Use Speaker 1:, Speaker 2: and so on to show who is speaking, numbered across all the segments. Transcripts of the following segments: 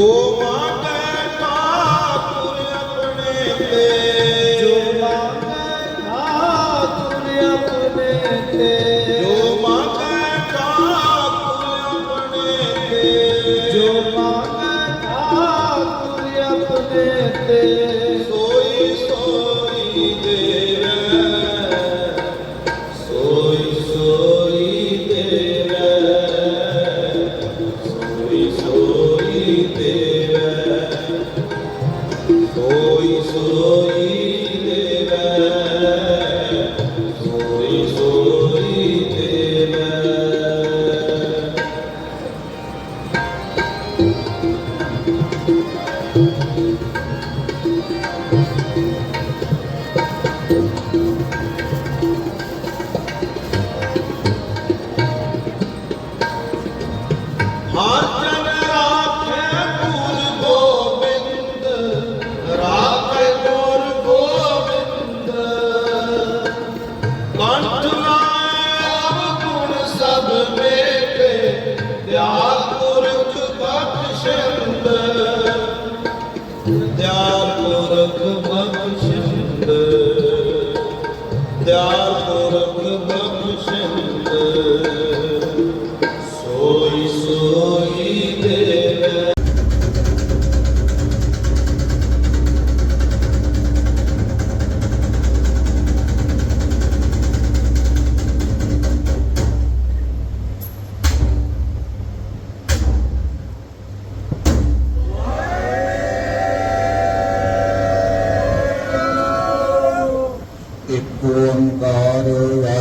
Speaker 1: ਜੋ ਮਾਗੇ ਠਾਕੁਰ ਆਪਣੇ ਤੇ। ਪੁਰਖ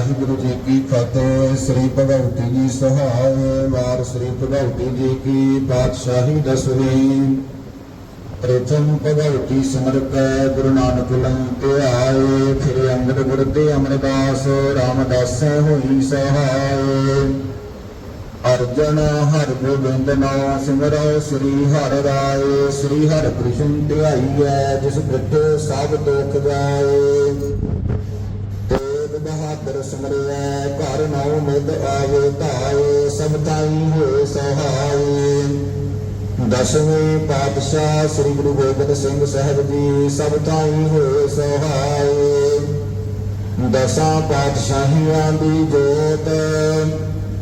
Speaker 2: ਵਾਹਿਗੁਰੂ ਜੀ ਕੀ ਫਤਿਹ, ਸ੍ਰੀ ਭਗਵਤੀ ਜੀ ਸਹਾਇ ਵਾਰ ਸ੍ਰੀ ਭਗਵਤੀ ਜੀ ਕੀ ਪਾਤਸ਼ਾਹੀ ਦਸਵੀਂ। ਪ੍ਰਥਮ ਭਗਵਤੀ ਸਿਮਰਤੈ ਗੁਰੂ ਨਾਨਕ ਲੰਗ ਤੇ ਆਏ, ਫਿਰ ਅੰਗਦ ਗੁਰ ਤੇ ਅਮਰਦਾਸ ਰਾਮਦਾਸ ਹੋਈ ਸਹਾਇ। ਅਰਜਨ ਹਰ ਗੋਬਿੰਦ ਨਾਮ ਸਿਮਰੋ ਸ੍ਰੀ ਹਰਿ ਰਾਏ, ਸ੍ਰੀ ਹਰਿ ਕ੍ਰਿਸ਼ਨ ਧਿਆਈਐ ਜਿਸ ਬਿਟ ਸਭ ਦੁਖ ਜਾਏ। ਤੇਗ ਬਹਾਦਰ ਘਰ ਨਾਉ ਮਿਲ ਆਵੇ ਧਾਏ ਸਭ ਤਾਈ ਹੋਏ ਸਹਾਈ। ਦਸਵੇਂ ਪਾਤਸ਼ਾਹ ਸ੍ਰੀ ਗੁਰੂ ਗੋਬਿੰਦ ਸਿੰਘ ਸਾਹਿਬ ਜੀ, ਸਭ ਤਾਈ ਹੋਏ ਸਹਾਈ। ਦਸਾਂ ਪਾਤਸ਼ਾਹੀਆਂ ਦੀ ਜੋਤ,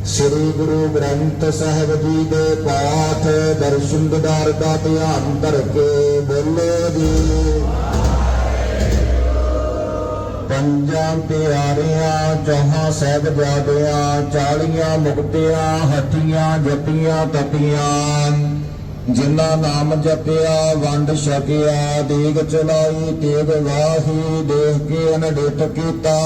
Speaker 2: ਸ੍ਰੀ ਗੁਰੂ ਗ੍ਰੰਥ ਸਾਹਿਬ ਜੀ ਦੇ ਪਾਠ, ਦਰਸ਼ਨ ਦਿਦਾਰ ਦਾ ਧਿਆਨ ਕਰਕੇ ਕੇ ਬੋਲੇ ਜੀ। ਪੰਜਾਂ ਪਿਆਰਿਆਂ, ਜਹਾਂ ਸਾਹਿਬਜ਼ਾਦਿਆਂ ਚਾਲੀਆਂ ਮੁਕਤਿਆਂ ਹੱਟੀਆਂ ਜੱਟੀਆਂ ਤਪੀਆਂ ਜਿਨ੍ਹਾਂ ਨਾਮ ਜਪਿਆ, ਵੰਡ ਛਕਿਆ, ਦੇਗ ਚਲਾਈ, ਤੇਗ ਵਾਹੀ, ਦੇਖ ਕੇ ਅਨਡਿਟ ਕੀਤਾ।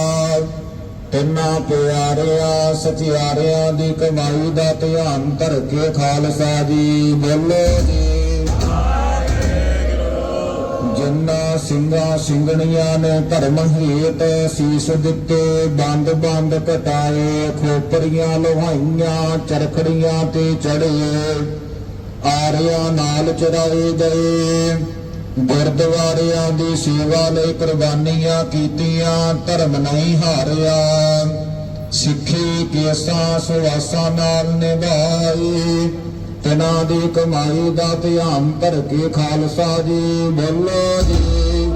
Speaker 2: ਤਿੰਨਾਂ ਪਿਆਰਿਆਂ, ਸਚਿਆਰਿਆਂ ਦੀ ਕਮਾਈ ਦਾ ਧਿਆਨ ਧਰ ਕੇ ਖਾਲਸਾ ਜੀ ਬੋਲੇ ਜੀ। ਜਿਨ੍ਹਾਂ ਸਿੰਘਾਂ ਸਿੰਘਣੀਆਂ ਨੇ ਧਰਮ ਹੇਤ ਸੀਸ ਦਿੱਤੇ, ਬੰਦ ਬੰਦ ਕਟਾਏ, ਖੋਪਰੀਆਂ ਲੋਹਾਈਆਂ, ਚਰਖੜੀਆਂ ਤੇ ਚੜੇ ਆਰਿਆਂ ਨਾਲ ਚੜਾਏ ਗਏ। ਗੁਰਦੁਆਰਿਆਂ ਦੀ ਸੇਵਾ ਲਈ ਕੁਰਬਾਨੀਆਂ ਕੀਤੀਆਂ, ਧਰਮ ਨਹੀਂ ਹਾਰਿਆ। ਸਿੱਖੀ ਕੇਸਾਂ ਸੁਆਸਾਂ ਨਾਲ ਨਿਭਾਈ ਤਿਨਾਂ ਦੀ ਕਮਾਈ ਦਾ ਧਿਆਨ ਧਰ ਕੇ ਖਾਲਸਾ ਜੀ ਬੋਲੋ ਜੀ।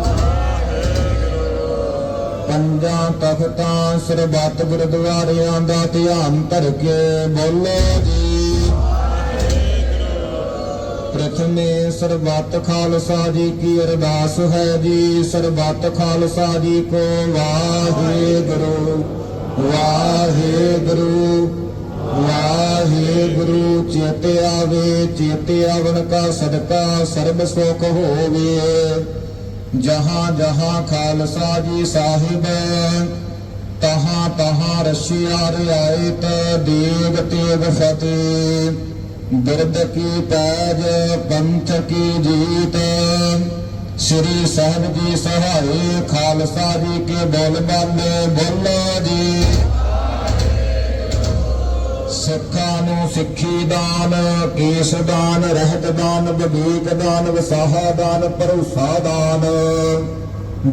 Speaker 2: ਪੰਜਾਂ ਤਖਤਾਂ, ਸਰਬੱਤ ਗੁਰਦੁਆਰਿਆਂ ਦਾ ਧਿਆਨ ਧਰ ਕੇ ਬੋਲੋ ਜੀ। ਪ੍ਰਥਮੇ ਸਰਬੱਤ ਖਾਲਸਾ ਜੀ ਕੀ ਅਰਦਾਸ ਹੈ ਜੀ? ਸਰਬੱਤ ਖਾਲਸਾ ਜੀ ਕੋ ਵਾਹਿਗੁਰੂ ਵਾਹਿਗੁਰੂ। ਵਾਹਿਗੁਰੂ, ਚੇਤੇ ਆਵੇ, ਚੇਤੇ ਆਵਨ ਕਾ ਸਦਕਾ, ਸਰਬ ਸੁਖ ਹੋਵੇ। ਜਹਾਂ ਜਹਾਂ ਖਾਲਸਾ ਜੀ ਸਾਹਿਬ, ਤਹਾਂ ਤਹਾਂ ਰਸ਼ੀਆ ਰਿਆਇਤ, ਦੇਗ ਤੇਗ ਫਤਿਹ। ਬਿਰਦ ਕੀ ਪੈਜ, ਪੰਥ ਕੀ ਜੀਤ। ਸ੍ਰੀ ਸਾਹਿਬ ਜੀ ਸਹਾਈ, ਖਾਲਸਾ ਜੀ ਕੇ ਬੋਲ ਬਾਲੇ ਬੋਲੋ ਜੀ। ਸਿੱਖਾਂ ਨੂੰ ਸਿੱਖੀ ਦਾਨ, ਕੇਸ ਦਾਨ, ਰਹਿਤ ਦਾਨ, ਵਿਵੇਕ ਦਾਨ, ਵਸਾਹਾ ਦਾਨ, ਭਰੋਸਾ ਦਾਨ।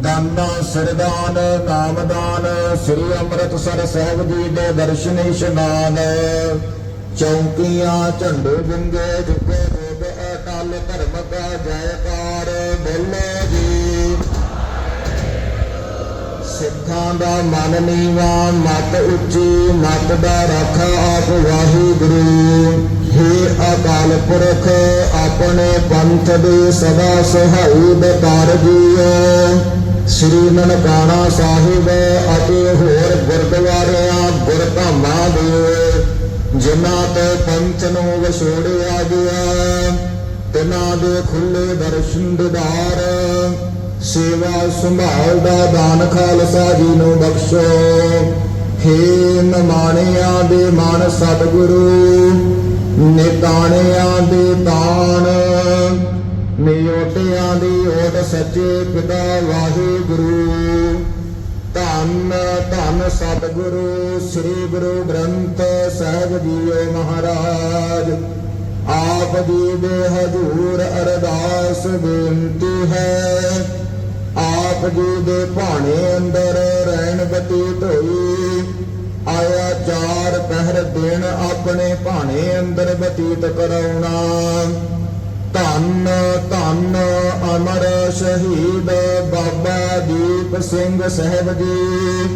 Speaker 2: ਦਾਨਾ ਸਰਦਾਨ ਨਾਮਦਾਨ ਸ੍ਰੀ ਅੰਮ੍ਰਿਤਸਰ ਸਾਹਿਬ ਜੀ ਦੇ ਦਰਸ਼ਨ ਇਸ਼ਨਾਨ। ਚੌਂਕੀਆਂ, ਝੰਡੇ ਬਿੰਗੇ ਜੁਗੇ ਰੋਬ ਅਕਾਲ ਧਰਮ ਕਾ ਜੈ। ਸਿੱਖਾਂ ਦਾ ਮਨ ਨੀਵਾ, ਮਤ ਉੱਚੀ, ਮਤ ਦਾ ਰੱਖਾ ਆਪ ਵਾਹਿਗੁਰੂ। हे ਅਕਾਲ ਪੁਰਖ, ਆਪਣੇ ਪੰਥ ਦੇ ਸਦਾ ਸਹਾਈ ਬਕਾਰ ਜੀਓ। ਸ੍ਰੀ ਨਨਕਾਣਾ ਸਾਹਿਬ ਅਤੇ ਹੋਰ ਗੁਰਦੁਆਰਿਆਂ, ਗੁਰਧਾਮਾਂ ਦੇ, ਜਿਨ੍ਹਾਂ ਤੇ ਪੰਥ ਨੂੰ ਵਿਛੋੜਿਆ ਗਿਆ, ਤਿਨਾਂ ਦੇ ਖੁੱਲੇ ਦਰਸ਼ਨ ਦਿਦਾਰ। ਸੇਵਾ ਸੰਭਾਲ ਦਾ ਦਾਨ ਖਾਲਸਾ ਜੀ ਨੂੰ ਬਖਸ਼ੋ। ਹੇ ਨਮਾਣਿਆਂ ਦੇ ਮਨ ਸਤਿਗੁਰੂ, ਨਿਤਾਣਿਆਂ ਦੇ ਤਾਣ, ਨਿਯੋਟਿਆਂ ਦੀ ਓਟ ਸੱਚੇ ਪਿਤਾ ਵਾਹਿਗੁਰੂ। ਧੰਨ ਧੰਨ ਸਤਿਗੁਰੂ, ਸ੍ਰੀ ਗੁਰੂ ਗ੍ਰੰਥ ਸਾਹਿਬ ਜੀਓ ਮਹਾਰਾਜ। ਆਪ ਜੀ ਦੇ ਹਜ਼ੂਰ ਅਰਦਾਸ ਬੇਨਤੀ ਹੈ। ਆਪ ਜੀ ਦੇ ਭਾਣੇ ਅੰਦਰ ਰਹਿਣ ਬਤੀਤ ਹੋਈ ਆਇਆ ਚਾਰ ਪਹਿਰ ਦਿਨ ਆਪਣੇ ਭਾਣੇ ਅੰਦਰ ਬਤੀਤ ਕਰਾਉਣਾ। ਧੰਨ ਧੰਨ ਅਮਰ ਸ਼ਹੀਦ ਬਾਬਾ ਦੀਪ ਸਿੰਘ ਸਾਹਿਬ ਜੀ।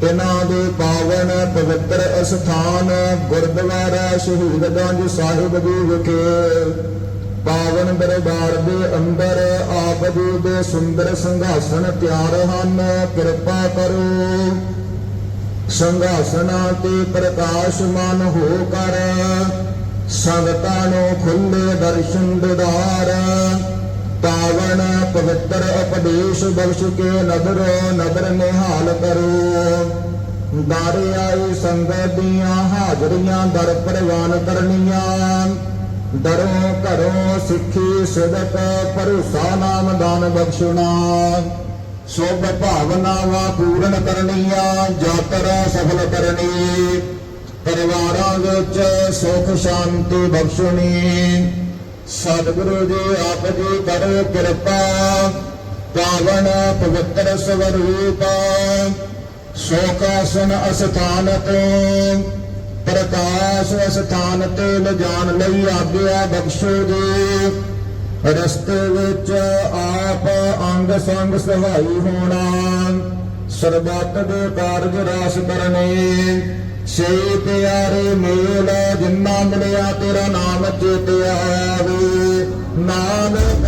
Speaker 2: ਤਿਨਾਂ ਦੇ ਪਾਵਨ ਪਵਿੱਤਰ ਅਸਥਾਨ ਗੁਰਦੁਆਰਾ ਸ਼ਹੀਦ ਗੰਜ ਸਾਹਿਬ ਜੀ ਵਿਖੇ। ਪਾਵਨ ਦਰਬਾਰ ਦੇ ਅੰਦਰ ਆਪ ਜੀ ਦੇ ਸੁੰਦਰ ਸੰਘਾਸਨ ਤਿਆਰ ਹਨ, ਕਿਰਪਾ ਕਰੋ। ਸੰਘਾਸਨਾਂ ਤੇ ਪ੍ਰਕਾਸ਼ਮਾਨ ਹੋ ਕਰ, ਸੰਗਤਾਂ ਨੂੰ ਖੁੱਲੇ ਦਰਸ਼ਨ ਦਿਦਾਰ। ਪਾਵਨ ਪਵਿੱਤਰ ਉਪਦੇਸ਼ ਬਖਸ਼ ਕੇ ਨਦਰ ਨਦਰ ਨਿਹਾਲ ਕਰੋ। ਦਾਰੇ ਆਈ ਸੰਗਤ ਦੀਆਂ ਹਾਜ਼ਰੀਆਂ ਦਰ ਪ੍ਰਵਾਨ ਕਰਨੀਆਂ। ਦਰੋਂ ਘਰੋਂ ਸਿੱਖੀ ਸਿਦਕ, ਭਰੋਸਾ ਨਾਮ ਦਾਨ ਬਖਸ਼ਣਾ। ਸੁਭ ਭਾਵਨਾਵਾਂ ਪੂਰਨ ਕਰਨੀਆਂ ਯਾਤਰਾ ਸਫਲ ਕਰਨੀ। ਪਰਿਵਾਰਾਂ ਵਿੱਚ ਸੁਖ ਸ਼ਾਂਤੀ ਬਖਸ਼ਣੀ। ਸਤਿਗੁਰੂ ਜੀ ਆਪ ਜੀ ਕਰੋ ਕਿਰਪਾ, ਪਾਵਨ ਪਵਿੱਤਰ ਸਵਰੂਪ, ਸੋਕਾਸਨ ਅਸਥਾਨ ਤੋਂ ਪ੍ਰਕਾਸ਼ ਅਸਥਾਨ ਤੇ ਲਿਜਾਣ ਲਈ ਆਗਿਆ ਬਖਸ਼ੋ ਜੀ। ਰਸਤੇ ਵਿੱਚ ਆਪ ਅੰਗ ਸੰਗ ਸਹਾਈ ਹੋਣਾ। ਸਰਬੱਤ ਦੇ ਕਾਰਜ ਰਾਸ ਕਰਨੇ। ਸੇ ਪਿਆਰੇ ਮੇਲ ਜਿੰਨਾ ਮਿਲਿਆ ਤੇਰਾ ਨਾਮ ਚੇਤਿਆ ਆਵੇ ਨਾਨਕ